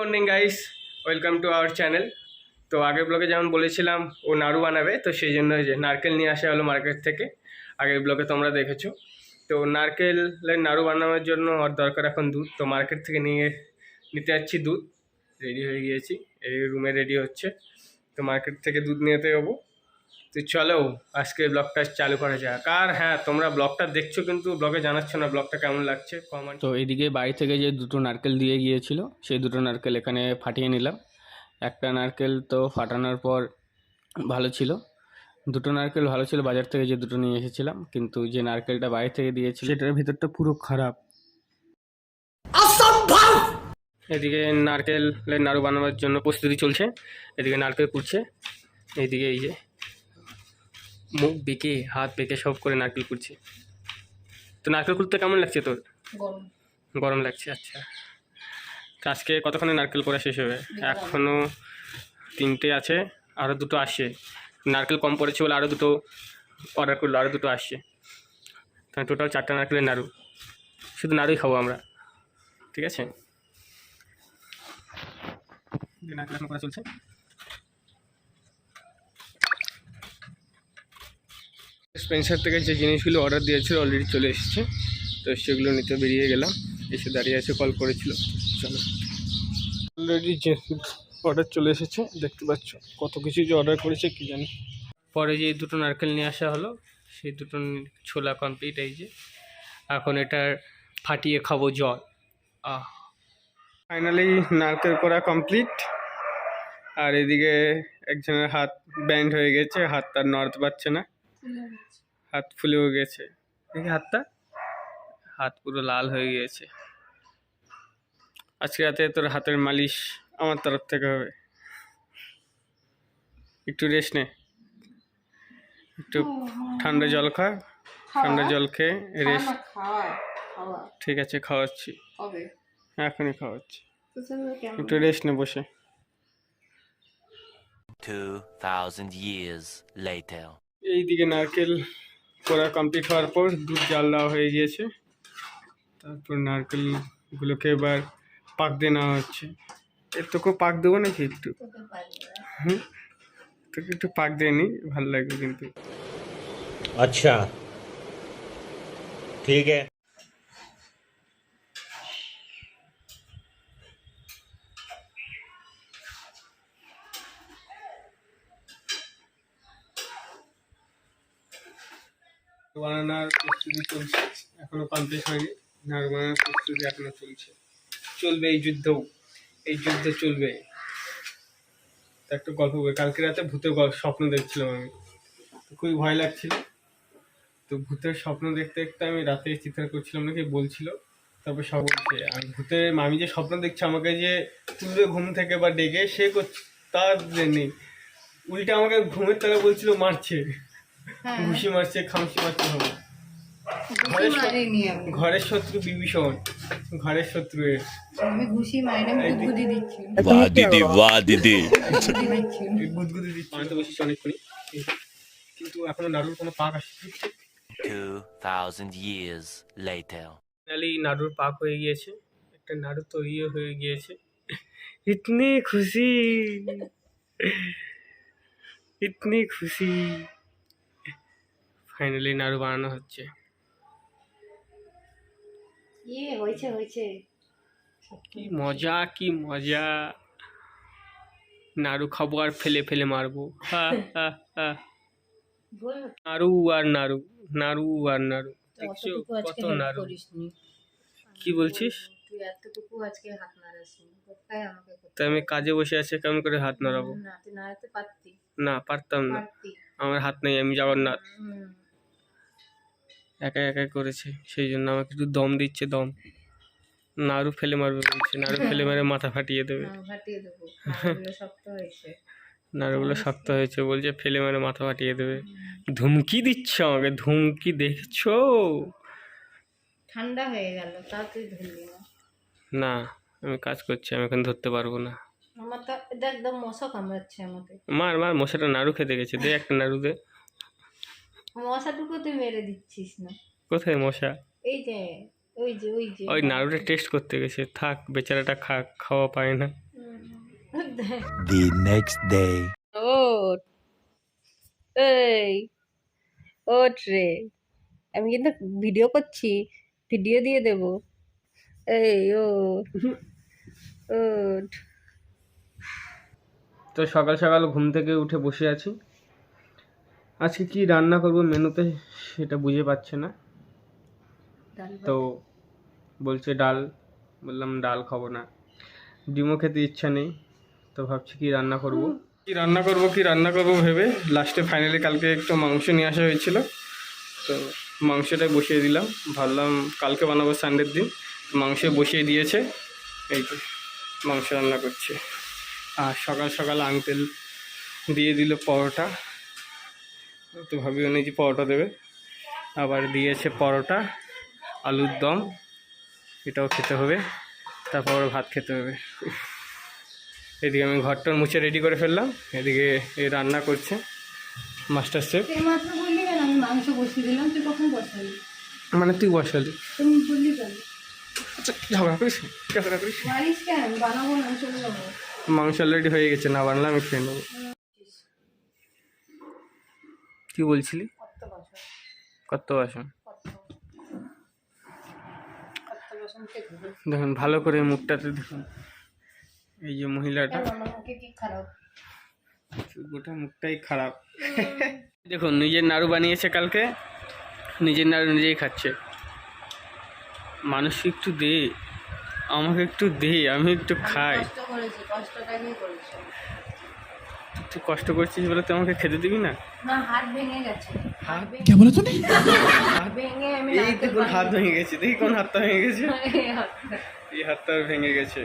Morning guys welcome to our channel তো আগের ব্লগে যেমন বলেছিলাম, ও নাড়ু বানাবে, তো সেই জন্য যে নারকেল নিয়ে আসা হলো মার্কেট থেকে। আগের ব্লগে তোমরা দেখেছ। তো নারকেলের নাড়ু বানানোর জন্য ওর দরকার এখন দুধ। তো মার্কেট থেকে নিয়ে, নিতে যাচ্ছি দুধ। রেডি হয়ে গিয়েছি। এই রুমে রেডি হচ্ছে। তো মার্কেট থেকে দুধ নিতে যাব তো চলো আজকে ব্লগটা চালু করা যাক। আর হ্যাঁ তোমরা ব্লগটা দেখছ কিন্তু ব্লগে জানাচ্ছ না ব্লগটা কেমন লাগছে কমেন্ট তো এদিকে বাড়ি থেকে যে দুটো নারকেল দিয়ে গিয়েছিল সেই দুটো নারকেল এখানে ফাটিয়ে নিলাম। একটা নারকেল তো ফাটানোর পর ভালো ছিল। দুটো নারকেল ভালো ছিল বাজার থেকে যে দুটো নিয়ে এসেছিলাম কিন্তু যে নারকেলটা বাড়ি থেকে দিয়েছিল সেটার ভিতরটা পুরো খারাপ। এদিকে নারকেলের নাড়ু বানানোর জন্য প্রস্তুতি চলছে এদিকে নারকেল কুড়ছে এইদিকে এই যে মুখ বেঁকে হাত বেঁকে সব করে নারকেল কুড়ছে। তো নারকেল কুড়তে কেমন লাগছে তোর? গরম। গরম লাগছে আচ্ছা। আজকে কতক্ষণে নারকেল করা শেষ হবে? এখনও তিনটে আছে আরও দুটো আসছে। নারকেল কম পড়েছে বলে আরও দুটো অর্ডার করল আরও দুটো আসছে। তাহলে টোটাল চারটা নারকেলের নাড়ু। শুধু নাড়ুই খাব আমরা। ঠিক আছে? নারকেল এখন করা চলছে? স্পেন্সার থেকে যে জিনিসগুলো অর্ডার দিয়েছিল অলরেডি চলে এসেছে। তো সেগুলো নিতে বেরিয়ে গেলাম। এসে দাঁড়িয়ে আছে কল করেছিল। চলো। অলরেডি যে অর্ডার চলে এসেছে, দেখতে পাচ্ছ কত কিছু যে অর্ডার করেছে, কি জানি। পরে যে দুটো নারকেল নিয়ে আসা হলো, সেই দুটো ছোলা কমপ্লিট এই যে। এখন এটার ফাটিয়ে খাব জল। আহ। ফাইনালি নারকেল করা কমপ্লিট আর এদিকে একজনের হাত ব্যান্ড হয়ে গেছে হাত তার নড়তে পারছে না। হাত ফুলেও গেছে। দেখি হাতটা। হাত পুরো লাল হয়ে গিয়েছে। আজকে রাতে তোর হাতের মালিশ আমার তরফ থেকে হবে। একটু রেস্ট নে। একটু ঠান্ডা জল খা। ঠান্ডা জল খেয়ে রেস্ট ঠিক আছে খাওয়াচ্ছি। এখনই খাওয়াচ্ছি। একটু রেস্ট নে বসে। 2000 years later. এইদিকে নারকেল করা কমপ্লিট হওয়ার পর দুধ জাল দেওয়া হয়ে গিয়েছে। তারপর নারকেলগুলোকে এবার পাক দিয়ে নেওয়া হচ্ছে। এর তোকেও পাক দেবো নাকি একটু? হুম তোকে একটু পাক দিয়ে নিই, ভালো লাগবে কিন্তু। আচ্ছা ঠিক আছে। বানানোর প্রস্তুতি চলছে। এখনও কমপ্লিট হয়নি। নাড়ু বানানোর প্রস্তুতি এখনও চলছে। চলবে এই যুদ্ধও। এই যুদ্ধ চলবে। তা একটা গল্প বলি। কালকে রাতে ভূতের গল্প, স্বপ্ন দেখছিলাম আমি। খুবই ভয় লাগছিল। তো ভূতের স্বপ্ন দেখতে দেখতে আমি রাতে চিৎকার করছিলাম, নাকি বলছিল। তারপর সব বলছে। আর ভূতের আমি যে স্বপ্ন দেখছি আমাকে যে তুলবে ঘুম থেকে বা ডেকে, সে করছে তার নেই। উল্টে আমাকে ঘুমের তালে বলছিল, মারছে। ঘুষি মারছে খামসি মারছে ঘরের শত্রু বিভীষণ ঘরের শত্রু আমি ঘুষি গুদগুদি দিচ্ছি. গুদগুদি দিচ্ছি। আমি তো কিন্তু এখনও নাড়ুর কোনো পাক আসছে 2000 years later. ফাইনালি নাড়ুর পাক হয়ে গিয়েছে। একটা নাড়ু তৈরিও হয়ে গিয়েছে। ইতনি খুশি। ইতনি খুশি। ফাইনালি নাড়ু বানানো হচ্ছে। হয়েছে হয়েছে। কি মজা কি মজা। নাড়ু খাব আর ফেলে ফেলে মারবো। নাড়ু আর নাড়ু নাড়ু আর নাড়ু। দেখছ কত নাড়ু। কি বলছিস? তুই আমি কাজে বসে আছি কেমন করে হাত নাড়াবো। না পারতাম না। আমার হাত নেই আমি জগন্নাথ একা একাই করেছে। সেই জন্য আমাকে একটু দম দিচ্ছে দম। নাড়ু ফেলে মারবে বলছে নাড়ু ফেলে মেরে মাথা ফাটিয়ে দেবে। দেবো। নাড়ুগুলো শক্ত হয়েছে। বলছে ফেলে মেরে মাথা ফাটিয়ে দেবে। ধুমকি দিচ্ছ আমাকে ধুমকি দেখছ? ঠান্ডা হয়ে গেল ধরলি না আমি কাজ করছি আমি এখন ধরতে পারব না। আমার তো একদম মশা কামড়াচ্ছে আমাকে। মার মার মশাটা নাড়ু খেতে গেছে দে একটা নাড়ু দে। মশাটুকু তুই মেরে দিচ্ছিস না। কোথায় মশা? এই যে ওই যে ওই যে। ওই নাড়ুটা টেস্ট করতে গেছে। থাক বেচারাটা খাক খাওয়া পায় না। The next day. ওট এই ওট রে। আমি কিন্তু ভিডিও করছি ভিডিও দিয়ে দেব। এই ও ওট। তো সকাল সকাল ঘুম থেকে উঠে বসে আছি। আজকে কি রান্না করব মেনুতে সেটা বুঝে পাচ্ছে না। তো বলছে ডাল বললাম ডাল খাব না। ডিমও খেতে ইচ্ছা নেই তো ভাবছি কি রান্না করব। কি রান্না করব কি রান্না করব ভেবে লাস্টে ফাইনালি কালকে একটু মাংস নিয়ে আসা হয়েছিল। তো মাংসটাই বসিয়ে দিলাম। ভাবলাম কালকে বানাবো সানডের দিন। মাংস বসিয়ে দিয়েছে এই তো মাংস রান্না করছে। আর সকাল সকাল আঙ্কেল দিয়ে দিল পরোটা। তো ভাবিও নি যে পরোটা দেবে। আবার দিয়েছে পরোটা আলুর দম এটাও খেতে হবে তারপর ভাত খেতে হবে। এদিকে আমি ঘরটা মুছে রেডি করে ফেললাম এদিকে এ রান্না করছে মাস্টার শেফ। মানে তুই বসালি। আচ্ছা ঝগড়া করিস? ঝগড়া করিস? মাংস অলরেডি হয়ে গেছে না বানলে আমি খেয়ে নেব। কি বলছিলি? কত বাসন দেখুন, ভালো করে মুখটাতে দেখুন। এই যে মহিলাটা। গোটা মুখটাই খারাপ। দেখুন, নিজের নাড়ু বানিয়েছে কালকে, নিজের নাড়ু নিজেই খাচ্ছে। মানুষকে একটু দে, আমাকে একটু দে, আমি একটু খাই। তুই কষ্ট করছিস বলে তুই আমাকে খেতে দিবি না? হাত ভেঙে গেছে। হাত? কে বলে তুমি এই তো কোন হাত ভেঙে গেছে দেখি কোন হাতটা ভেঙে গেছে। এই হাতটা ভেঙে গেছে।